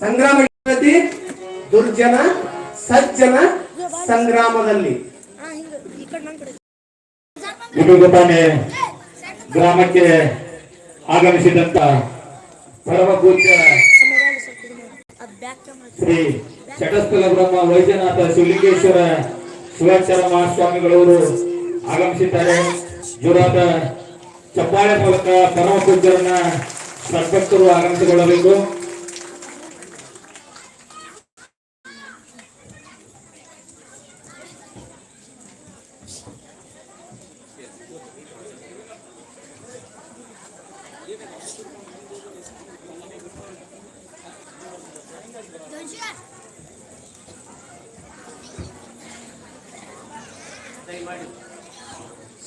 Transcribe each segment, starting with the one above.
ಸಂಗ್ರಾಮ ದುರ್ಜನ, ಸಜ್ಜನ ಸಂಗ್ರಾಮದಲ್ಲಿ. ತಾನೇ ಗ್ರಾಮಕ್ಕೆ ಆಗಮಿಸಿದಂತ ಪರಮಪೂಜ್ಯ ಶ್ರೀ ಚಟಸ್ಥಲ ಬ್ರಹ್ಮ ವೈದ್ಯನಾಥ ಶಿವಲಿಂಗೇಶ್ವರ ಶಿವಾಚಾರ ಮಹಾಸ್ವಾಮಿಗಳವರು ಆಗಮಿಸಿದ್ದಾರೆ. ಜೋರಾದ ಚಪ್ಪಾಳೆ ಮೂಲಕ ಪರಮ ಪೂಜ್ಯರನ್ನ ಸದ್ಭಕ್ತರು ಆಗಮಿಸಿಕೊಳ್ಳಬೇಕು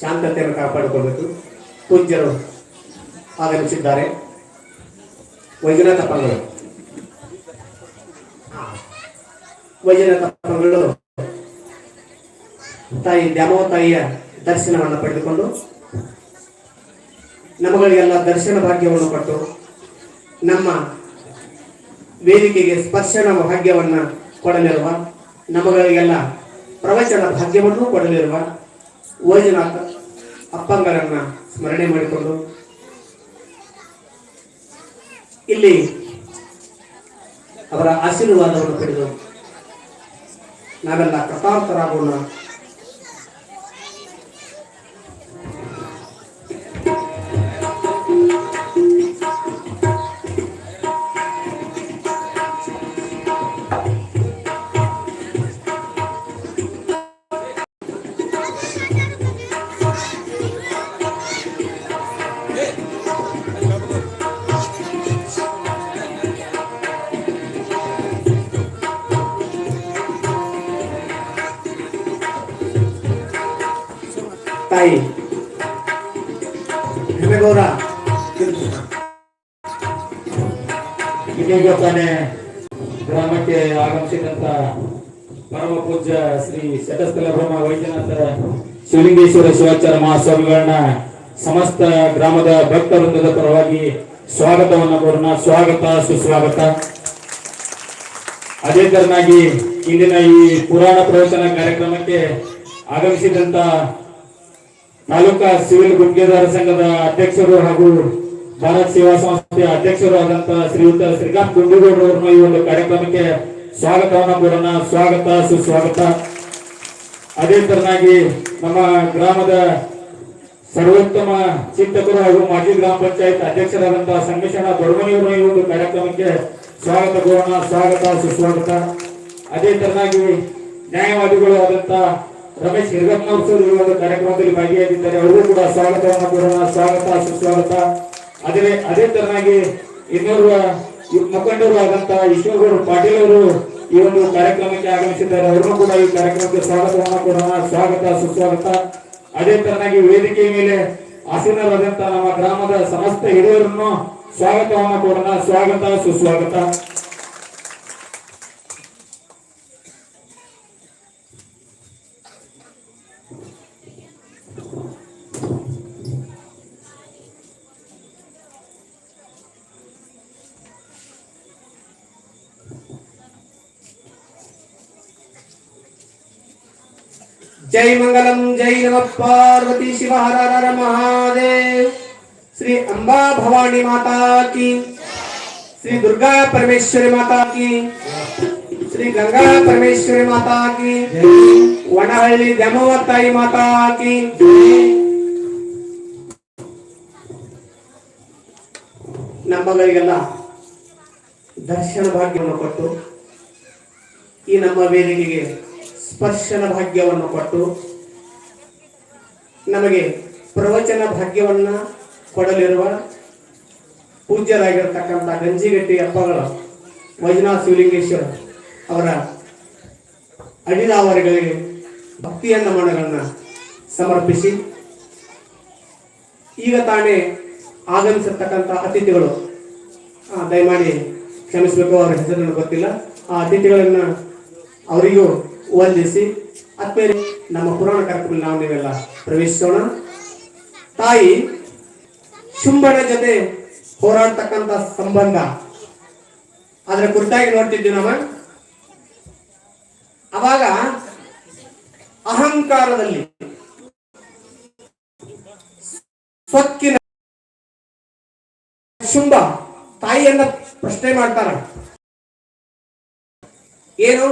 ಶಾಂತತೆಯನ್ನು ಕಾಪಾಡಿಕೊಳ್ಳಬೇಕು ಪೂಜ್ಯರು ಆಗಮಿಸಿದ್ದಾರೆ ವೈದ್ಯನಾಥ ಪಂಗಳು ತಾಯಿ ದ್ಯಾಮವ ತಾಯಿಯ ದರ್ಶನವನ್ನು ಪಡೆದುಕೊಂಡು ನಮಗಳಿಗೆಲ್ಲ ದರ್ಶನ ಭಾಗ್ಯವನ್ನು ಕೊಟ್ಟು ನಮ್ಮ ವೇದಿಕೆಗೆ ಸ್ಪರ್ಶನ ಭಾಗ್ಯವನ್ನು ಕೊಡಲಿರುವ ನಮಗಳಿಗೆಲ್ಲ ಪ್ರವಚನ ಭಾಗ್ಯವನ್ನು ಕೊಡಲಿರುವ ವೈದ್ಯನಾಥ ಅಪ್ಪಂಗರನ್ನ ಸ್ಮರಣೆ ಮಾಡಿಕೊಂಡು ಇಲ್ಲಿ ಅವರ ಆಶೀರ್ವಾದವನ್ನು ಪಡೆದು ನಾವೆಲ್ಲ ಕೃತಾರ್ಥರಾಗೋಣ ತಾಯಿ. ಹೆಮ್ಮೆಗೌಡ ಇದೀಗ ತಾನೇ ಗ್ರಾಮಕ್ಕೆ ಆಗಮಿಸಿದಂತ ಪರಮ ಪೂಜ್ಯ ಶ್ರೀ ಶತಸ್ಥಲ ಬ್ರಹ್ಮ ವೈದ್ಯನಾಥ ಶಿವಲಿಂಗೇಶ್ವರ ಶಿವಾಚಾರ ಮಹಾಸ್ವಾಮಿಗಳನ್ನ ಸಮಸ್ತ ಗ್ರಾಮದ ಭಕ್ತ ವೃಂದದ ಪರವಾಗಿ ಸ್ವಾಗತವನ್ನು ಕೋರೋಣ. ಸ್ವಾಗತ, ಸುಸ್ವಾಗತ. ಅದೇ ತರನಾಗಿ ಇಂದಿನ ಈ ಪುರಾಣ ಪ್ರವಚನ ಕಾರ್ಯಕ್ರಮಕ್ಕೆ ಆಗಮಿಸಿದಂತ ತಾಲೂಕಾ ಸಿವಿಲ್ ಗುತ್ತಿಗೆದಾರ ಸಂಘದ ಅಧ್ಯಕ್ಷರು ಹಾಗೂ ಭಾರತ್ ಸೇವಾ ಸಂಸ್ಥೆಯ ಅಧ್ಯಕ್ಷರು ಆದಂತಹ ಶ್ರೀಯುತ ಶ್ರೀಕಾಂತ್ ಗುಂಡೂಗೌಡರವರನ್ನು ಈ ಒಂದು ಕಾರ್ಯಕ್ರಮಕ್ಕೆ ಸ್ವಾಗತವನ್ನು ಕೋರೋಣ ಸ್ವಾಗತ, ಸುಸ್ವಾಗತ. ಅದೇ ತರನಾಗಿ ನಮ್ಮ ಗ್ರಾಮದ ಸರ್ವೋತ್ತಮ ಚಿಂತಕರು ಹಾಗೂ ಮಾಜಿ ಗ್ರಾಮ ಪಂಚಾಯತ್ ಅಧ್ಯಕ್ಷರಾದಂತಹ ಸಂಗಮೇಶನ ದೊಡ್ಮನಿಯವರು ಈ ಒಂದು ಕಾರ್ಯಕ್ರಮಕ್ಕೆ ಸ್ವಾಗತ ಕೋರೋಣ ಸ್ವಾಗತ, ಸುಸ್ವಾಗತ. ಅದೇ ತರನಾಗಿ ನ್ಯಾಯವಾದಿಗಳು ಆದಂತ ರಮೇಶ್ ಹಿರಗಪ್ಪನವರು ಸರ್ ಈ ಒಂದು ಕಾರ್ಯಕ್ರಮದಲ್ಲಿ ಭಾಗಿಯಾಗಿದ್ದಾರೆ. ಅವರಿಗೂ ಕೂಡ ಸ್ವಾಗತವನ್ನು ಕೋರೋಣ ಸ್ವಾಗತ, ಸುಸ್ವಾಗತ. ಅದೇ ಅದೇ ತರನಾಗಿ ಇನ್ನೋರ್ವ ಮುಖಂಡರು ಆದಂತಹ ಈಶ್ವರಗೌಡ ಪಾಟೀಲ್ ಅವರು ಈ ಒಂದು ಕಾರ್ಯಕ್ರಮಕ್ಕೆ ಆಗಮಿಸಿದ್ದಾರೆ. ಅವರನ್ನು ಕೂಡ ಈ ಕಾರ್ಯಕ್ರಮಕ್ಕೆ ಸ್ವಾಗತವನ್ನು ಕೋರೋಣ ಸ್ವಾಗತ, ಸುಸ್ವಾಗತ. ಅದೇ ತರನಾಗಿ ವೇದಿಕೆ ಮೇಲೆ ಆಸೀನರಾದಂತಹ ನಮ್ಮ ಗ್ರಾಮದ ಸಮಸ್ತ ಹಿರಿಯರನ್ನು ಸ್ವಾಗತವನ್ನು ಕೋರೋಣ ಸ್ವಾಗತ, ಸುಸ್ವಾಗತ. ಜೈ ಮಂಗಲಂ ಜೈ ನಮ ಪಾರ್ವತಿ ಶಿವ ಹರ ಹರ ಮಹಾದೇವ್ ಶ್ರೀ ಅಂಬಾ ಭವಾನಿ ಮಾತಾ ಕಿ ಶ್ರೀ ದುರ್ಗಾ ಪರಮೇಶ್ವರಿ ಮಾತಾ ಕಿ ಶ್ರೀ ಗಂಗಾ ಪರಮೇಶ್ವರಿ ಮಾತಾ ಕಿ ಒಣಹಳ್ಳಿ ದಮವತ್ತಾಯಿ ಮಾತಾ ಕಿ ನಮ್ಮಗಳಿಗೆಲ್ಲ ದರ್ಶನ ಭಾಗ್ಯವನ್ನು ಕೊಟ್ಟು ಈ ನಮ್ಮ ವೇದಿಕೆಗೆ ಸ್ಪರ್ಶನ ಭಾಗ್ಯವನ್ನು ಕೊಟ್ಟು ನಮಗೆ ಪ್ರವಚನ ಭಾಗ್ಯವನ್ನ ಕೊಡಲಿರುವ ಪೂಜ್ಯರಾಗಿರ್ತಕ್ಕಂಥ ಗಂಜಿಗಟ್ಟಿ ಅಪ್ಪಗಳ ವೈಜನಾಥ ಶಿವಲಿಂಗೇಶ್ವರ ಅವರ ಅಡಿದಾವರಿಗಳಿಗೆ ಭಕ್ತಿಯ ನಮನಗಳನ್ನ ಸಮರ್ಪಿಸಿ, ಈಗ ತಾನೇ ಆಗಮಿಸಿರ್ತಕ್ಕಂಥ ಅತಿಥಿಗಳು ದಯಮಾಡಿ ಕ್ಷಮಿಸಬೇಕು, ಅವರ ಹೆಸರನ್ನು ಗೊತ್ತಿಲ್ಲ. ಆ ಅತಿಥಿಗಳನ್ನ ಅವರಿಗೂ ವಂದಿಸಿ ಆದ್ಮೇಲೆ ನಮ್ಮ ಪುರಾಣ ಕಾರ್ಯಕ್ರಮದಲ್ಲಿ ನಾವು ನೀವೆಲ್ಲ ಪ್ರವೇಶಿಸೋಣ. ತಾಯಿ ಶುಂಭನ ಜೊತೆ ಹೋರಾಡ್ತಕ್ಕಂತ ಸಂಬಂಧ. ಅದರ ಕುರಿತಾಗಿ ನೋಡ್ತಿದ್ವಿ ನಮ್ಮ ಅವಾಗ ಅಹಂಕಾರದಲ್ಲಿ, ಸೊಕ್ಕಿನ ಶುಂಭ, ತಾಯಿಯನ್ನ ಪ್ರಶ್ನೆ ಮಾಡ್ತಾರ. ಏನು?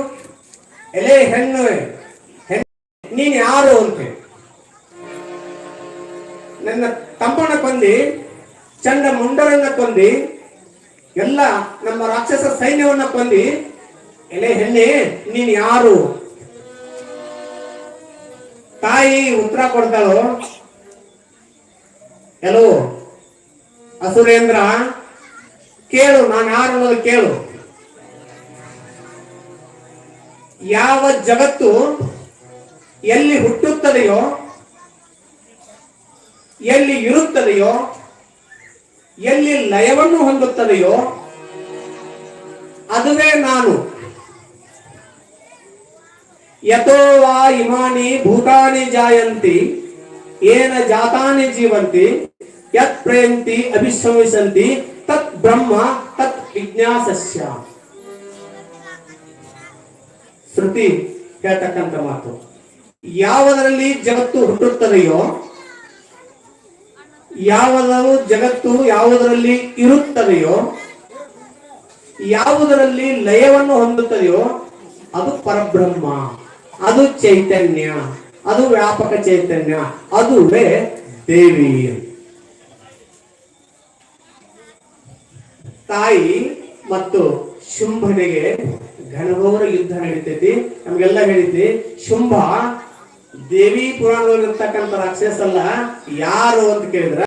ಎಲೆ, ಹೆಣ್ಣು ನೀನ್ ಯಾರು ಅಂತ ನನ್ನ ತಮ್ಮನ ಕೊಂದಿ, ಚಂದ ಮುಂಡರನ್ನ ಕೊಂದಿ, ಎಲ್ಲ ನಮ್ಮ ರಾಕ್ಷಸ ಸೈನ್ಯವನ್ನ ಕೊಂದಿ, ಎಲೆ, ಹೆಣ್ಣೆ, ನೀನ್ ಯಾರು? ತಾಯಿ ಉತ್ತರ ಕೊಡ್ತಾಳು? ಎಲೋ ಅಸುರೇಂದ್ರ, ಕೇಳು, ನಾನು ಯಾರು ಅನ್ನೋದು ಕೇಳು. ಯಾವ ಜಗತ್ತು ಎಲ್ಲಿ ಹುಟ್ಟುತ್ತದೆಯೋ, ಎಲ್ಲಿ ಇರುತ್ತದೆಯೋ, ಎಲ್ಲಿ ಲಯವನ್ನು ಹೊಂದುತ್ತದೆಯೋ, ಅದುವೇ ನಾನು. ಯಥೋ ವಾ ಇಮಾನಿ ಭೂತಾನಿ ಜಾಯಂತಿ, ಏನ ಜಾತಾನಿ ಜೀವಂತಿ, ಯತ್ ಪ್ರೇಂತಿ ಅಭಿಶ್ರಮಿಸಂತಿ ತತ್ ಬ್ರಹ್ಮ ತತ್ ವಿಜ್ಞಾಸಸ್ಯ. ಶ್ರುತಿ ಹೇಳ್ತಕ್ಕಂಥ ಮಾತು. ಯಾವದರಲ್ಲಿ ಜಗತ್ತು ಹುಟ್ಟುತ್ತದೆಯೋ ಯಾವದರ ಜಗತ್ತು ಯಾವುದರಲ್ಲಿ ಇರುತ್ತದೆಯೋ, ಯಾವುದರಲ್ಲಿ ಲಯವನ್ನು ಹೊಂದುತ್ತದೆಯೋ, ಅದು ಪರಬ್ರಹ್ಮ, ಅದು ಚೈತನ್ಯ, ಅದು ವ್ಯಾಪಕ ಚೈತನ್ಯ ಅದುವೇ ದೇವಿ. ತಾಯಿ ಮತ್ತು ಶುಂಭನಿಗೆ ಘನಘೋರ ಯುದ್ಧ ನಡೀತೈತಿ. ನಮ್ಗೆಲ್ಲ ಹೇಳಿದ್ದೆ ಶುಂಭ ದೇವಿ ಪುರಾಣದಲ್ಲಿರ್ತಕ್ಕಂಥ ರಾಕ್ಷಸ ಅಲ್ಲ, ಯಾರು ಅಂತ ಕೇಳಿದ್ರ?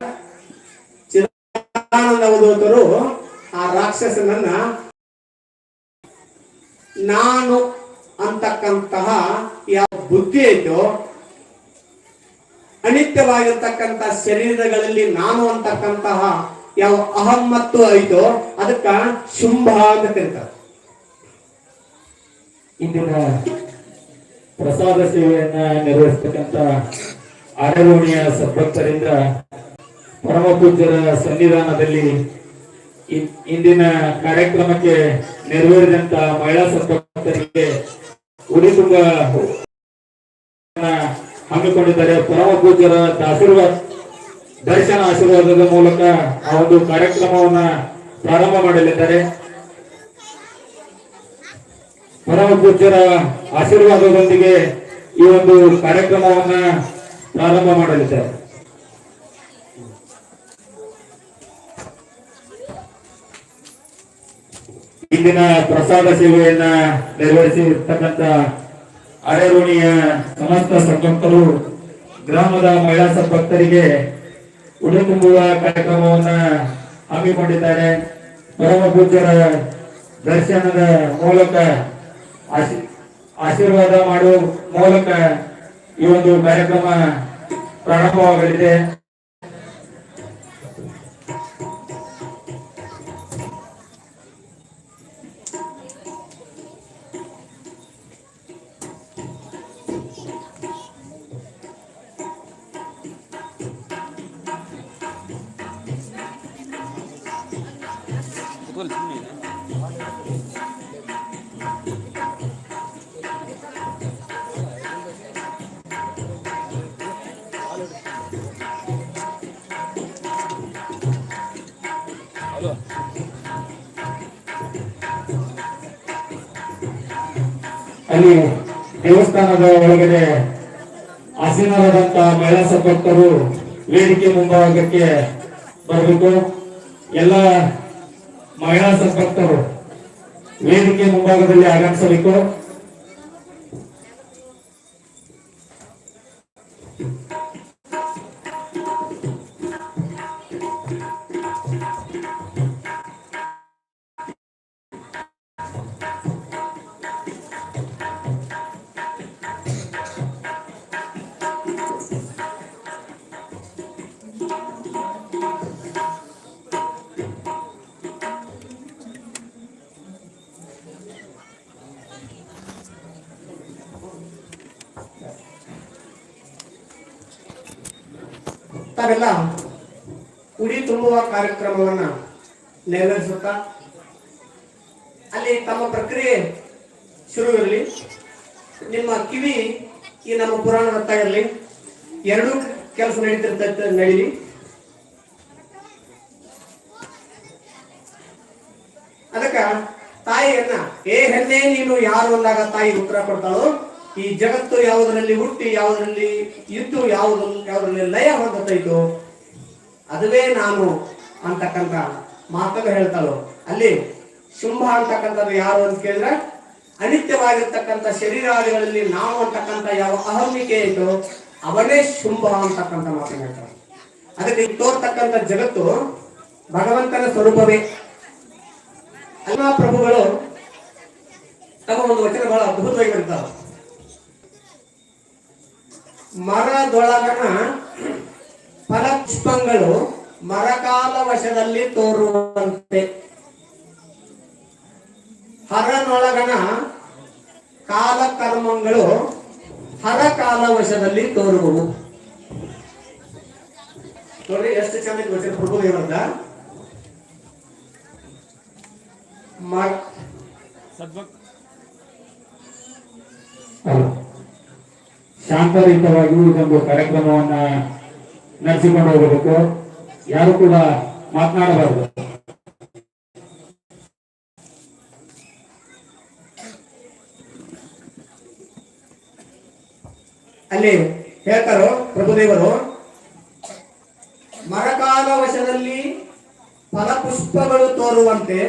ಚಿದಾನಂದ ಆ ರಾಕ್ಷಸನನ್ನ ನಾನು ಅಂತಕ್ಕಂತಹ ಯಾವ ಬುದ್ಧಿ ಐತೋ, ಅನಿತ್ಯವಾಗಿರ್ತಕ್ಕಂಥ ಶರೀರಗಳಲ್ಲಿ ನಾನು ಅಂತಕ್ಕಂತಹ ಯಾವ ಅಹಂ ಮತ್ತು ಐತೋ, ಅದಕ್ಕ ಶುಂಭ ಅಂತ ಕರೀತಾರೆ. ಇಂದಿನ ಪ್ರಸಾದ ಸೇವೆಯನ್ನ ನಿರ್ವಹಿಸತಕ್ಕಂತ ಅರಗೋಣಿಯ ಸದ್ಭಕ್ತರಿಂದ ಪರಮ ಪೂಜ್ಯರ ಸನ್ನಿಧಾನದಲ್ಲಿ ಇಂದಿನ ಕಾರ್ಯಕ್ರಮಕ್ಕೆ ನೆರವೇರಿದಂತ ಮಹಿಳಾ ಸದ್ಭಕ್ತರಿಗೆ ಉಡಿ ತುಂಬ ಹಮ್ಮಿಕೊಂಡಿದ್ದಾರೆ. ಪರಮ ಪೂಜ್ಯರ ಆಶೀರ್ವಾದ, ದರ್ಶನ ಆಶೀರ್ವಾದದ ಮೂಲಕ ಆ ಒಂದು ಕಾರ್ಯಕ್ರಮವನ್ನ ಪ್ರಾರಂಭ ಮಾಡಲಿದ್ದಾರೆ. ಪರಮ ಪೂಜ್ಯರ ಆಶೀರ್ವಾದದೊಂದಿಗೆ ಈ ಒಂದು ಕಾರ್ಯಕ್ರಮವನ್ನ ಪ್ರಾರಂಭ ಮಾಡಲಿದ್ದಾರೆ ಇಂದಿನ ಪ್ರಸಾದ ಸೇವೆಯನ್ನ ನೆರವೇರಿಸಿರ್ತಕ್ಕಂಥ ಅರೆರೋಣಿಯ ಸಮಸ್ತ ಸದ್ಭಕ್ತರು ಗ್ರಾಮದ ಮಹಿಳಾ ಸದ್ಭಕ್ತರಿಗೆ ಉಡಿ ತುಂಬುವ ಕಾರ್ಯಕ್ರಮವನ್ನ ಹಮ್ಮಿಕೊಂಡಿದ್ದಾರೆ. ಪರಮ ಪೂಜ್ಯರ ದರ್ಶನದ ಮೂಲಕ ಆಶೀರ್ವಾದ ಮಾಡುವ ಮೂಲಕ ಈ ಒಂದು ಕಾರ್ಯಕ್ರಮ ಪ್ರಾರಂಭವಾಗಲಿದೆ. ದೇವಸ್ಥಾನದ ಒಳಗಡೆ ಆಸೀನರಾದಂತ ಮಹಿಳಾ ಸಂಪರ್ಕರು ವೇದಿಕೆ ಮುಂಭಾಗಕ್ಕೆ ಬರಬೇಕು. ಎಲ್ಲ ಮಹಿಳಾ ಸಂಪರ್ಕರು ವೇದಿಕೆ ಮುಂಭಾಗದಲ್ಲಿ ಆಗಮಿಸಬೇಕು. ತಾವೆಲ್ಲ ಉಡಿ ತುಂಬುವ ಕಾರ್ಯಕ್ರಮವನ್ನ ನೆರವೇರಿಸುತ್ತಾ ಅಲ್ಲಿ ತಮ್ಮ ಪ್ರಕ್ರಿಯೆ ಶುರು ಇರಲಿ ನಿಮ್ಮ ಕಿವಿ ಈ ನಮ್ಮ ಪುರಾಣ ಇರಲಿ. ಎರಡೂ ಕೆಲಸ ನಡೀತಿರ್ತೈತೆ, ನಡೀಲಿ. ಅದಕ್ಕ ತಾಯಿಯನ್ನ, ಏ ಹೆಣ್ಣೆ, ನೀನು ಯಾರು? ಅಂದಾಗ ತಾಯಿ ಉತ್ತರ ಕೊಡ್ತಾಳೋ? ಈ ಜಗತ್ತು ಯಾವುದರಲ್ಲಿ ಹುಟ್ಟಿ, ಯಾವುದರಲ್ಲಿ ಇದ್ದು, ಯಾವುದು, ಯಾವುದರಲ್ಲಿ ಲಯ ಹೊಂದತೈತು ಅದುವೇ ನಾನು ಅಂತಕ್ಕಂಥ ಮಾತನ್ನು ಹೇಳ್ತಾಳು. ಅಲ್ಲಿ ಶುಂಭ ಅಂತಕ್ಕಂಥದ್ದು ಯಾರು ಅಂತ ಕೇಳಿದ್ರೆ, ಅನಿತ್ಯವಾಗಿರ್ತಕ್ಕಂಥ ಶರೀರಾದಿಗಳಲ್ಲಿ ನಾವು ಅಂತಕ್ಕಂಥ ಯಾವ ಅಹಮಿಕೆ ಇತ್ತು ಅವನೇ ಶುಂಭ ಅಂತಕ್ಕಂಥ ಮಾತನ್ನು ಹೇಳ್ತಾಳೆ. ಅದಕ್ಕೆ ತೋರ್ತಕ್ಕಂಥ ಜಗತ್ತು ಭಗವಂತನ ಸ್ವರೂಪವೇ. ಅಲ್ಲ ಪ್ರಭುಗಳು ತಮ್ಮ ಒಂದು ವಚನ ಬಹಳ ಅದ್ಭುತವಾಗಿ ಮರದೊಳಗನ ಫಲಪುಷ್ಪಗಳು ಮರಕಾಲ ವಶದಲ್ಲಿ ತೋರುವಂತೆ. ಹರನೊಳಗಣ ಕಾಲಕರ್ಮಗಳು ಹರಕಾಲ ವಶದಲ್ಲಿ ತೋರುವವು. ನೋಡಿ ಎಷ್ಟು ಚಂದ ವಚನ ಪ್ರಭು ಇರೋದ ಮರ ಒಂದು ಇದೊಂದು ಕಾರ್ಯಕ್ರಮವನ್ನ ನಡೆಸಿಕೊಂಡು ಹೋಗಬೇಕು. ಯಾರು ಕೂಡ ಮಾತನಾಡಬಾರದು. ಅಲ್ಲಿ ಹೇಳ್ತಾರೋ ಪ್ರಭುದೇವರು, ಮರಕಾಲ ವಶದಲ್ಲಿ ಫಲಪುಷ್ಪಗಳು ತೋರುವಂತೆ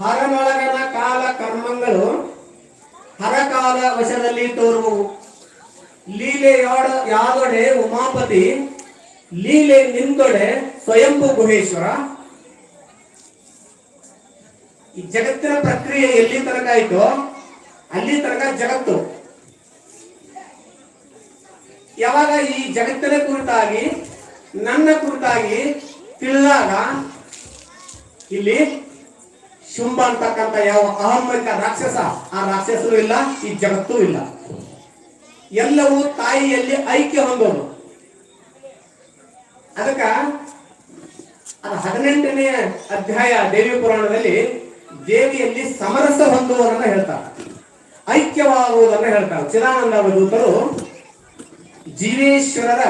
ಹರನೊಳಗನ ಕಾಲ ಕರ್ಮಗಳು ಹರಕಾಲ ವಶದಲ್ಲಿ ತೋರುವವು. ಲೀಲೆ ಯಾಡ ಯಾದೊಡೆ ಉಮಾಪತಿ, ಲೀಲೆ ನಿಂದೊಡೆ ಸ್ವಯಂಭು ಗುಹೇಶ್ವರ. ಈ ಜಗತ್ತಿನ ಪ್ರಕ್ರಿಯೆ ಎಲ್ಲಿ ತನಕ ಆಯ್ತು, ಅಲ್ಲಿ ತನಕ ಜಗತ್ತು. ಯಾವಾಗ ಈ ಜಗತ್ತಿನ ಕುರಿತಾಗಿ, ನನ್ನ ಕುರಿತಾಗಿ ತಿಳಿದಾಗ, ಇಲ್ಲಿ ಶುಂಭ ಅಂತಕ್ಕಂಥ ಯಾವ ಅಹಮ್ಮಿಕ ರಾಕ್ಷಸ ಆ ರಾಕ್ಷಸರು ಇಲ್ಲ, ಈ ಜಗತ್ತೂ ಇಲ್ಲ. ಎಲ್ಲವೂ ತಾಯಿಯಲ್ಲಿ ಐಕ್ಯ ಹೊಂದೋದು. ಅದಕ್ಕ ಅದು ಹದಿನೆಂಟನೇ ಅಧ್ಯಾಯ ದೇವಿ ಪುರಾಣದಲ್ಲಿ ದೇವಿಯಲ್ಲಿ ಸಮರಸ ಹೊಂದುವುದನ್ನ ಹೇಳ್ತಾರೆ. ಐಕ್ಯವಾಗುವುದನ್ನ ಹೇಳ್ತಾರೆ. ಚಿದಾನಂದ ದೂತರು ಜೀವೇಶ್ವರರ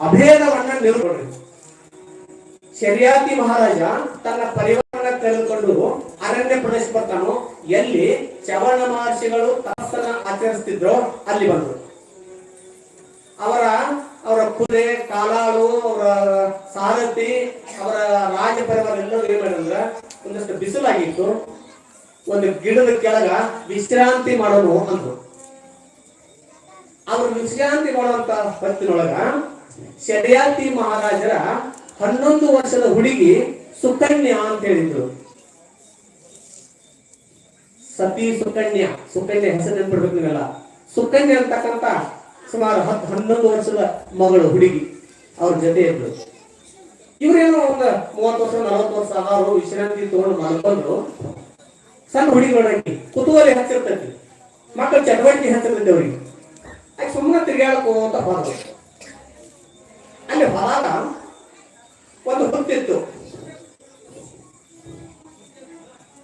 ಅಭೇದವನ್ನ ನಿರ್ಮಿಸಿ ಶರ್ಯಾತಿ ಮಹಾರಾಜ ತನ್ನ ಪರಿವಾರನ ತೆಗೆದುಕೊಂಡು ಅರಣ್ಯ ಪ್ರದೇಶ ಬರ್ತಾನೋ ಎಲ್ಲಿ ಚವಣ ಮಹರ್ಷಿಗಳು ತಪಸ್ಸನ್ನ ಆಚರಿಸ್ತಿದ್ರು ಅಲ್ಲಿ ಬಂದರು. ಅವರ ಅವರ ಕುದುರೆ, ಕಾಲಾಳು, ಅವರ ಸಾರಥಿ, ಅವರ ರಾಜ ಎಲ್ಲರೂ ಏನ್ ಮಾಡಿದ್ರ ಒಂದಷ್ಟು ಬಿಸಿಲಾಗಿತ್ತು. ಒಂದು ಗಿಡದ ಕೆಳಗ ವಿಶ್ರಾಂತಿ ಮಾಡೋನು ಅಂದ್ರು. ಅವರು ವಿಶ್ರಾಂತಿ ಮಾಡುವಂತ ಹೊತ್ತಿನೊಳಗ ಶಡಯಾತಿ ಮಹಾರಾಜರ ಹನ್ನೊಂದು ವರ್ಷದ ಹುಡುಗಿ ಸುಕನ್ಯಾ ಅಂತ ಹೇಳಿದ್ರು. ಸತಿ ಸುಕನ್ಯ. ಸುಕನ್ಯ ಹೆಸರು ನೆನ್ಪಿಡ್ಬೇಕು ನೀವೆಲ್ಲ. ಸುಕನ್ಯ ಅಂತಕ್ಕಂತ ಸುಮಾರು ಹತ್ತು ಹನ್ನೊಂದು ವರ್ಷದ ಮಗಳು, ಹುಡುಗಿ. ಅವ್ರ ಜೊತೆ ಇದ್ರು ಇವ್ರೇನೋ ಒಂದು ಮೂವತ್ತು ವರ್ಷ, ನಲವತ್ತು ವರ್ಷ ಆರು ವಿಶ್ರಾಂತಿ ತಗೊಂಡು ಮಲ್ಕೊಂಡ್ರು. ಸಣ್ಣ ಹುಡುಗಿ ನೋಡಕ್ಕೆ ಕುತೂಹಲ ಹೆಚ್ಚಿರ್ತೈತಿ. ಮಕ್ಕಳ ಚಟುವಟಿಕೆ ಹೆಚ್ಚಿರ್ತೈತಿ ಅವ್ರಿಗೆ. ಆಕೆ ಸುಮ್ಮನೆ ಅಂತ ಹೋದ್ರು ಅಲ್ಲಿ ಹೊರಾಗ ಒಂದು ಹೊತ್ತಿತ್ತು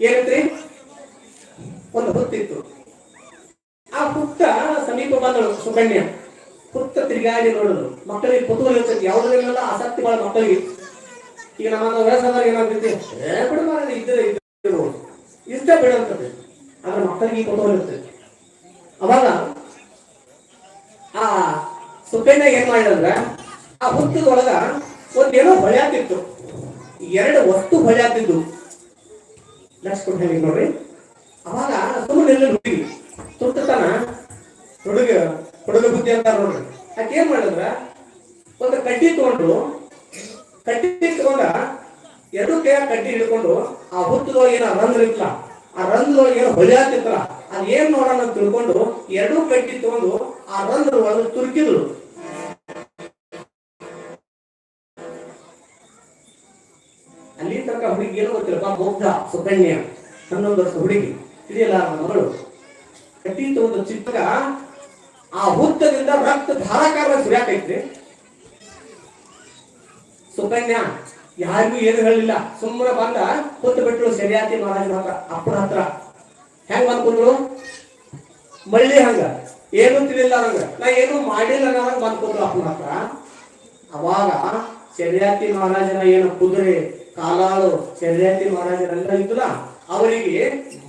ಏನಂತ್ರಿ? ಒಂದು ಆ ಹುತ್ತ ಸಮೀಪ ಬಂದಳು ಸುಕನ್ಯ. ಹುತ್ತ ತಿರುಗಾಡಿ ನೋಡಿದ್ರು ಮಕ್ಕಳಿಗೆ ಕುತೂಹಲ ಇರ್ತೈತಿ ಯಾವುದ್ರಲ್ಲೆಲ್ಲ ಆಸಕ್ತಿ ಭಾಳ ಮಕ್ಕಳಿಗೆ. ಈಗ ನಮ್ಮ ವಯಸ್ಸಾದವ್ರಿಗೆ ಏನಾಗ್ತೈತಿ ಬಿಡು ಮಾರ್ರೆ, ಇದ್ದರೆ ಇದ್ದರು ಇಷ್ಟ ಬಿಡಂತದೆ ಆದ್ರೆ ಮಕ್ಕಳಿಗೆ ಕುತೂಹಲ ಇರ್ತೈತಿ ಅವಾಗ ಆ ಸುಕನ್ಯ ಏನ್ ಮಾಡಿದ್ರೆ ಆ ಹುತ್ತದೊಳಗ ಒಂದೇನೋ ಹೊಳ್ಯಾತಿತ್ತು ಎರಡು ವಸ್ತು ಹೊಳ್ಯಾತಿದ್ದು ನೆಕ್ಸ್ಟ್ ನೋಡ್ರಿ. ಅವಾಗ ಸುಮ್ಮನೆ ಎಲ್ಲ ಹುಡುಗಿ ತುರ್ತತನ. ಹುಡುಗ ಹುಡುಗ ಬುದ್ಧಿ ಅಂತ ನೋಡ್ರಿ. ಆಕೆ ಏನ್ ಮಾಡಿದ್ರ ಒಂದು ಕಡ್ಡಿ ತಗೊಂಡ್ರು ಕಡ್ಡಿ ತಗೊಂಡ ಎರಡು ಕೈಯ ಕಡ್ಡಿ ಹಿಡ್ಕೊಂಡು ಆ ಹುತ್ತದೊಳಗೆ ಏನೋ ರಂಧ್ರ ಇತ್ತಲ್ಲ, ಆ ರಂಧ್ರದೊಳಗೆ ಏನೋ ಹೊಳ್ಯಾತಿತ್ತಲ್ಲ ಅದ್ ಏನ್ ನೋಡೋಣ ತಿಳ್ಕೊಂಡು ಎರಡು ಕಡ್ಡಿ ತಗೊಂಡು ಆ ರಂಧ್ರ ಒಳಗೆ ತುರುಕಿದ್ರು ಅಲ್ಲಿ ತನಕ ಹುಡುಗಿ ಏನು ಗೊತ್ತಿಲ್ಲಪ್ಪ ಮುಗ್ಧ ಸುಕನ್ಯ, ಹನ್ನೊಂದು ವರ್ಷ ಹುಡುಗಿ. ತಿಳಿಯಲ್ಲ ಮಗಳು ಕಟ್ಟಿ ಒಂದು ಚಿತ್ರ ಆ ಹುತ್ತದಿಂದ ರಕ್ತ ಧಾರಾಕಾರ ಸುರಿಯಾಕೈತ್ರಿ. ಸುಕನ್ಯಾ, ಯಾರಿಗೂ ಏನು ಹೇಳಲಿಲ್ಲ. ಸುಮ್ಮನೆ ಬಂದ ಕೂತು ಬಿಟ್ಟರು ಸರಿಯಾತಿ ಮಹಾರಾಜನ ಹತ್ರ, ಅಪ್ಪನ ಹತ್ರ. ಹೆಂಗ್ ಬಂದ್ಕೊಂಡ್ರು ಮಳ್ಳಿ ಹಂಗ. ಏನು ತಿಳಿಲ್ಲ ಹಂಗ ನಾ ಏನು ಮಾಡಿಲ್ಲ ನಾನು ಬಂದ್ಕೊಂಡ್ರು ಅಪ್ಪನ ಹತ್ರ. ಅವಾಗ ಸರಿಯಾತಿ ಮಹಾರಾಜನ ಏನು ಕುದುರೆ, ಕಾಲಾಳು ಸರಿಯಾತಿ ಮಹಾರಾಜನೆಲ್ಲ ಇದ್ರಲ್ಲ ಅವರಿಗೆ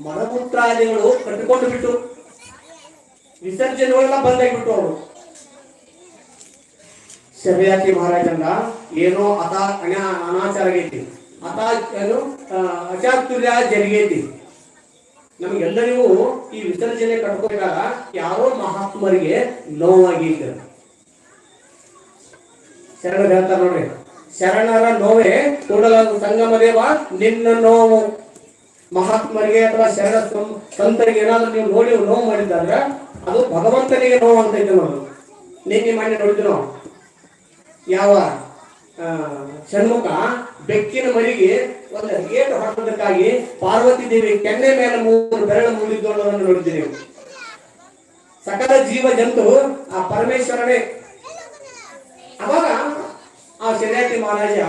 ಮಲಮೂತ್ರಾದಿಗಳು ಕಟ್ಟಿಕೊಂಡು ಬಿಟ್ಟು ವಿಸರ್ಜನೆಗಳೆಲ್ಲ ಬಂದಾಗ್ಬಿಟ್ಟು ಅವರು. ಶಬಯಾತಿ ಮಹಾರಾಜನ ಏನೋ ಅತ ಅನ ಅನಾಚಾರ ಆಗೈತಿ. ಅತ ಏನು ಅಚಾತುರ್ಯ ಜರುಗೈತಿ. ನಮ್ಗೆಲ್ಲರಿಗೂ ಈ ವಿಸರ್ಜನೆ ಕಟ್ಕೋಬೇಕಾಗ ಯಾರೋ ಮಹಾತ್ಮರಿಗೆ ನೋವಾಗೈತೆ. ಶರಣ ಹೇಳ್ತಾರೆ ನೋಡ್ರಿ. ಶರಣರ ನೋವೇ ಕೂಡಲ ಸಂಗಮ ದೇವ, ನಿನ್ನ ನೋವು. ಮಹಾತ್ಮರಿಗೆ ಅಥವಾ ಶರಣ ಸಂತರಿಗೆ ಏನಾದ್ರೂ ನೀವು ನೋಡಿ ನೋವು ಮಾಡಿದ್ದಾದ್ರೆ ಅದು ಭಗವಂತನಿಗೆ ನೋವು ಅಂತ ಐತೆ ನೋಡು. ನಿನ್ನೆ ಮೊನ್ನೆ ನೋಡಿದ್ರು ನಾವು ಯಾವ ಷಣ್ಮುಖ ಬೆಕ್ಕಿನ ಮರಿಗೆ ಒಂದು ಗೇಟ್ ಹಾಕೋದಕ್ಕಾಗಿ ಪಾರ್ವತಿ ದೇವಿ ಕೆನ್ನೆ ಮೇಲೆ ಮೂರು ಬೆರಳು ಮೂಡಿದ್ದು ಅನ್ನೋದನ್ನು ನೋಡಿದ್ದೀರಿ ಸಕಲ ಜೀವ ಜಂತು ಆ ಪರಮೇಶ್ವರನೇ. ಅವಾಗ ಆ ಶನಿಯಾತಿ ಮಹಾರಾಜ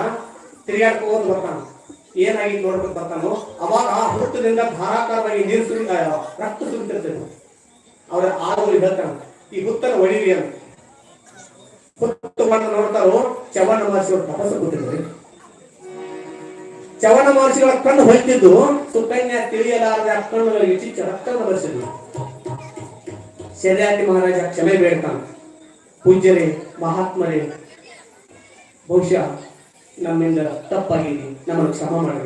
ತಿರುಗಾಡ್ಕೊಂಡು ಬರ್ತಾನ ಏನಾಗಿತ್ತು ನೋಡ್ಬೇಕು ಬರ್ತಾನೋ ಅವಾಗ ಆ ಹುತ್ತದಿಂದ ಧಾರಾಕಾರವಾಗಿ ನೀರು ಸುರಿ ರಕ್ತ ಸುರಿತಿರ್ತದೆ ಅವರ ಆಳುಗಳು ಹೇಳ್ತಾನ ಈ ಹುತ್ತನ ಒಡಿರಿ ಅಂತ. ಹುತ್ತು ಬಣ್ಣ ನೋಡ್ತಾರೋ ಚವನ ಮಹರ್ಷಿಗಳು ತಪಸ್ಸು ಕೊಟ್ಟಿದ್ರು ಚವನ ಮಹರ್ಷಿಗಳ ಕಣ್ಣು ಹೊಯ್ತಿದ್ದು ಸುಕನ್ಯಾ ತಿಳಿಯಲಾರದೆ ಆ ಕಣ್ಣುಗಳಿಗೆ ಚಿಚ್ಚ ರಕ್ತವನ್ನು ಬರೆಸಿದ್ರು. ಶರ್ಯಾತಿ ಮಹಾರಾಜ ಕ್ಷಮೆ ಬೇಡ್ತಾನ ಪೂಜ್ಯರೇ, ಮಹಾತ್ಮರೇ, ಬಹುಶಃ ನಮ್ಮಿಂದ ತಪ್ಪಾಗಿದೆ. ನಮ್ಮನ್ನು ಕ್ಷಮ ಮಾಡಿ.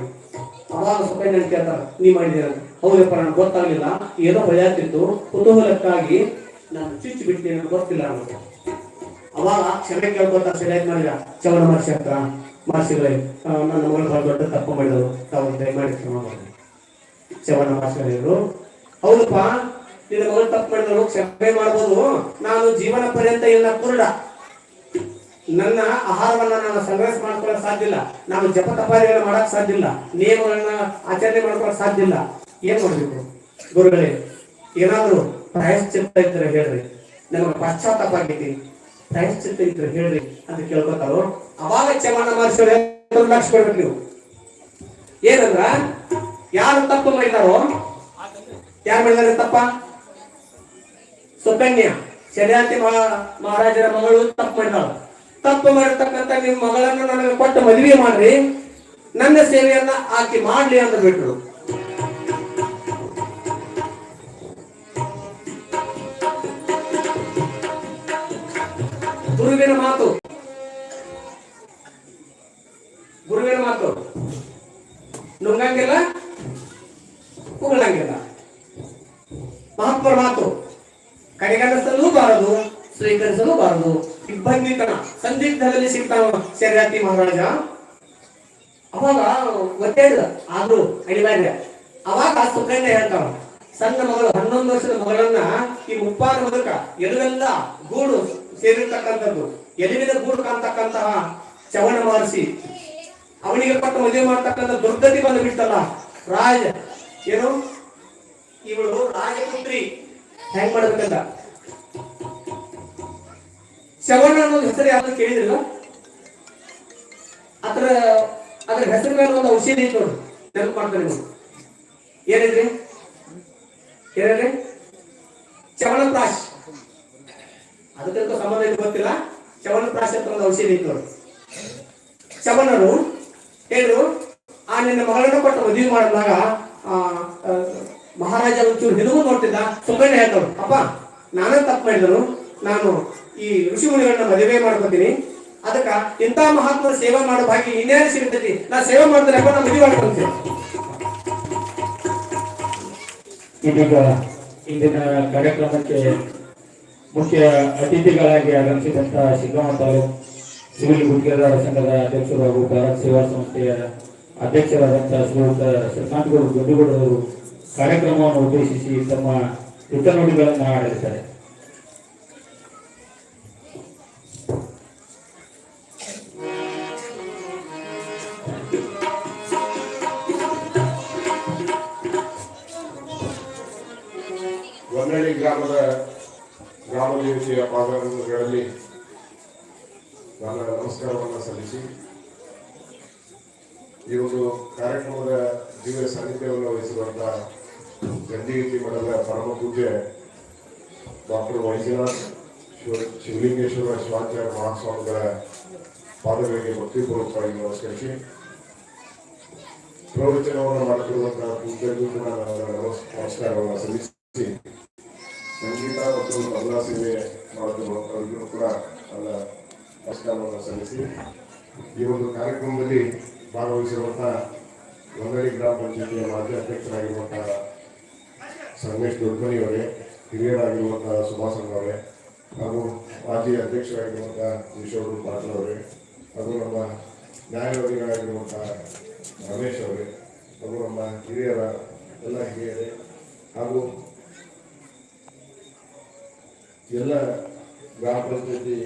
ಅವಾಗ ಸುಕನ್ಯ ಕೇಳ್ತಾರೆ? ನೀ ಮಾಡಿದ್ದೀರ? ಹೌದಪ್ಪ ನನಗೆ ಗೊತ್ತಾಗಲಿಲ್ಲ. ಏನೋ ಹೊಳೆಯಾಗ್ತಿತ್ತು ಕುತೂಹಲಕ್ಕಾಗಿ ನಾನು ಚುಚ್ಚು ಬಿಟ್ಟೆ ನನಗೆ ಗೊತ್ತಿಲ್ಲ ಅನ್ನೋದು ಅವಾಗ ಕ್ಷಮೆ ಕೇಳ್ಕೊತ ಸರಿಯಾಗಿ ಮಾಡಿದ. ಚವನ ಮಹರ್ಷಿ ಹತ್ರ ಮಹರ್ಷಿಗಳೇ ನನ್ನ ಮಗಳು ಬಹಳ ದೊಡ್ಡ ತಪ್ಪು ಮಾಡಿದ್ರು ತಾವು ದಯಮಾಡಿ ಕ್ಷಮ ಮಾಡಿ. ಚವನ ಮಹರ್ಷಿಗಳು ಹೌದಪ್ಪ, ನಿನ್ನ ಮಗಳು ತಪ್ಪು ಮಾಡಿದ್ರು ಕ್ಷಮೆ ಮಾಡ್ಬೋದು. ನಾನು ಜೀವನ ಪರ್ಯಂತ ಎಲ್ಲ ಕುರುಡ. ನನ್ನ ಆಹಾರವನ್ನ ನಾನು ಸಂಗ್ರಹ ಮಾಡ್ಕೊಳ್ಳಕ್ ಸಾಧ್ಯ ಇಲ್ಲ ನಾನು ಜಪ ತಪಾರಿಯನ್ನ ಮಾಡಕ್ ಸಾಧ್ಯ ಇಲ್ಲ ನಿಯಮಗಳನ್ನ ಆಚರಣೆ ಮಾಡ್ಕೊಳಕ್ ಸಾಧ್ಯ ಇಲ್ಲ ಏನ್ ಮಾಡ್ಬೇಕು ಗುರುಗಳೇ, ಏನಾದ್ರು ಪ್ರಾಯಶ್ಚಿತ್ತ ಇದ್ರೆ ಹೇಳ್ರಿ. ನಮಗೆ ಪಶ್ಚಾತ್ತಾಪ ಆಗೈತಿ. ಪ್ರಾಯಶ್ಚಿತ್ತ ಇದ್ರೆ ಹೇಳ್ರಿ ಅಂತ ಕೇಳ್ಕೊತಾರೋ? ಅವಾಗ ಚಮನ ಮಹರ್ಷಿಯವ್ರೆ ಲಕ್ಷ ನೀವು. ಏನಂದ್ರ, ಯಾರು ತಪ್ಪು ಮಾಡಿದಾರೋ ಯಾರು ಮಾಡಿದಾರೆ ತಪ್ಪ? ಶರಿಯಾತಿ ಮಹಾ- ಮಹಾರಾಜರ ಮಗಳು ತಪ್ಪು ಮಾಡಿದಾಳ ತಪ್ಪು ಮಾಡಿರ್ತಕ್ಕಂತ ನಿಮ್ಮ ಮಗಳನ್ನ ನನಗೆ ಕೊಟ್ಟು ಮದುವೆ ಮಾಡ್ರಿ. ನನ್ನ ಸೇವೆಯನ್ನ ಆಕೆ ಮಾಡ್ಲಿ ಅಂತ ಬಿಟ್ರು. ಗುರುವಿನ ಮಾತು. ಗುರುವಿನ ಮಾತು. ನುಂಗಂಗಿಲ್ಲ, ಉಗಳಂಗಿಲ್ಲ. ಮಹಾತ್ಮರ ಮಾತು. ಕಡೆಗಣಿಸಲೂ ಬಾರದು. ಸ್ವೀಕರಿಸಲು ಬಾರದು. ಇಬ್ಬಂದಿತನ ಸಂದಿಗ್ಧದಲ್ಲಿ ಸಿಗ್ತಾವ ಶರ್ಯಾತಿ ಮಹಾರಾಜ. ಅವಾಗ ಒತ್ತೇಳಿದ ಆದ್ರೂ ಅಡಿಬಾರ್ಯ ಅವಾಗ ಸುಕನ್ಯ ಹೇಳ್ತಾವ. ಸಣ್ಣ ಮಗಳು, ಹನ್ನೊಂದು ವರ್ಷದ ಮಗಳನ್ನ ಈ ಮುಪ್ಪಾದ ಮೂಲಕ ಎಲ್ಲೆಲ್ಲ ಗೂಡು ಸೇರಿರ್ತಕ್ಕಂಥದ್ದು. ಎಲುವಿನ ಗೂಡು ಕಾಣ್ತಕ್ಕಂತಹ ಚವಣ ಮಾರಿಸಿ ಅವನಿಗೆ ಕೊಟ್ಟ ಮದುವೆ ಮಾಡ್ತಕ್ಕಂಥ ದುರ್ಗತಿ ಬಂದು ಬಿಡ್ತಲ್ಲ. ರಾಜ. ಏನು? ಇವಳು ರಾಜಪುತ್ರಿ. ಹೆಂಗ್ ಮಾಡ್ಬೇಕಂತ? ಶವಣ ಅನ್ನೋದು ಹೆಸರು ಯಾವ್ದು ಕೇಳಿದ್ರಲ್ಲ? ಅದ್ರ ಅದ್ರ ಹೆಸರು ಮೇಲೆ ಒಂದು ಔಷಧಿ ಇತ್ತು ನೆನಪು ಮಾಡ್ತಾರೆ ನೀವು. ಏನಿದ್ರಿ? ಏನಿದ್ರಿ ಚವನಪ್ರಾಶ್ ಅದಕ್ಕಂತೂ ಸಂಬಂಧ ಇದು ಗೊತ್ತಿಲ್ಲ? ಚವನಪ್ರಾಶ್ ಅಂತ ಒಂದು ಔಷಧಿ ಇತ್ತು ನೋಡಿ. ಚವನರು ಏನು ಆ ನಿನ್ನ ಮಗಳನ್ನು ಕೊಟ್ಟು ಮದುವೆ ಮಾಡಿದಾಗ ಮಹಾರಾಜ ಒಂಚೂರು ಹಿಡಿದು ನೋಡ್ತಿದ್ದ, ಸುಮ್ಮನೆ ಹೇಳ್ತಾಳು, ಅಪ್ಪ ನಾನೇ ತಪ್ಪು ಮಾಡಿದ್ರು? ನಾನು ಈ ಋಷಿ ಮುನಿಗಳನ್ನ ಮದುವೆ ಮಾಡ್ಕೊತೀನಿ. ಅದಕ್ಕ ಇಂಥ ಮಹಾತ್ಮ ಸೇವೆ ಮಾಡೋ ಭಾಗ್ಯ ಇನ್ನೇನು ಸಿಗ್ತೈತಿ ನಾ ಸೇವೆ ಮಾಡಿದ್ರೆ ಅಪ್ಪ ಮದುವೆ ಮಾಡ್ಕೊಂತೀನಿ. ಇದೀಗ ಇಂದಿನ ಕಾರ್ಯಕ್ರಮಕ್ಕೆ ಮುಖ್ಯ ಅತಿಥಿಗಳಾಗಿ ಆಗಮಿಸಿದಂತಹ ಶಿಗ್ಗಾಂವ ತಾಲೂಕು ಸಿವಿಲ್ ಗುತ್ತಿಗೆದಾರ ಸಂಘದ ಅಧ್ಯಕ್ಷರು ಹಾಗೂ ಭಾರತ್ ಸೇವಾ ಸಂಸ್ಥೆಯ ಅಧ್ಯಕ್ಷರಾದಂತಹ ಶ್ರೀಯುತ ಶ್ರೀಕಾಂತಗೌಡ ಅವರು ಕಾರ್ಯಕ್ರಮವನ್ನು ಉದ್ದೇಶಿಸಿ ತಮ್ಮ ಹಿತನುಡಿಗಳನ್ನು ಆಡಲಿದ್ದಾರೆ ಗ್ರಾಮದ ಗ್ರಾಮ ದೇವತೆಯ ಪಾದಗಳಲ್ಲಿ ನನ್ನ ನಮಸ್ಕಾರವನ್ನು ಸಲ್ಲಿಸಿ, ಈ ಒಂದು ಕಾರ್ಯಕ್ರಮದ ದಿವ್ಯ ಸಾನ್ನಿಧ್ಯವನ್ನು ವಹಿಸಿರುವಂತಹ ಗಂಜಿಗಿಟ್ಟಿ ಮಠದ ಪರಮ ಪೂಜೆ ಡಾಕ್ಟರ್ ವೈದ್ಯನಾಥ್ ಶಿವ, ಶಿವಲಿಂಗೇಶ್ವರ ಶಿವಾಚಾರ್ಯ ಮಹಾಸ್ವಾಮಿಗಳ ಪಾದಗಳಿಗೆ ಭಕ್ತಿಪೂರ್ವಕವಾಗಿ ನಮಸ್ಕರಿಸಿ, ಪ್ರವಚನವನ್ನು ಮಾಡುತ್ತಿರುವಂತಹ ಪೂಜೆಗೂ ಕೂಡ ನಾನು ನಮಸ್ಕಾರವನ್ನು ಸಲ್ಲಿಸಿ. ಸಂಗೀತ ಮತ್ತು ತಬಲಾ ಸೇವೆ ಮಾಡುತ್ತಿರುವಂತಹವರಿಗೂ ಕೂಡ ನನ್ನ ನಮಸ್ಕಾರವನ್ನು ಸಲ್ಲಿಸಿ, ಈ ಒಂದು ಕಾರ್ಯಕ್ರಮದಲ್ಲಿ ಭಾಗವಹಿಸಿರುವಂತಹ ಹೊನ್ನಳ್ಳಿ ಗ್ರಾಮ ಪಂಚಾಯತಿಯ ಮಾಜಿ ಅಧ್ಯಕ್ಷರಾಗಿರುವಂತಹ ಸಂಗಮೇಶ್ ಅವರೇ, ಹಿರಿಯರಾಗಿರುವಂತಹ ಸುಭಾಸನ್ ಅವರೇ, ಹಾಗೂ ಮಾಜಿ ಅಧ್ಯಕ್ಷರಾಗಿರುವಂತಹ ಈಶ್ವರ ಪಾಟೀಲ್ ಅವರೇ, ಹಾಗೂ ನಮ್ಮ ನ್ಯಾಯವಾದಿಗಳಾಗಿರುವಂತಹ ರಮೇಶ್ ಅವರೇ, ಹಾಗೂ ನಮ್ಮ ಹಿರಿಯರ ಎಲ್ಲ ಹಿರಿಯರೇ, ಹಾಗೂ ಎಲ್ಲ ಗ್ರಾಮ ಪಂಚಾಯತಿ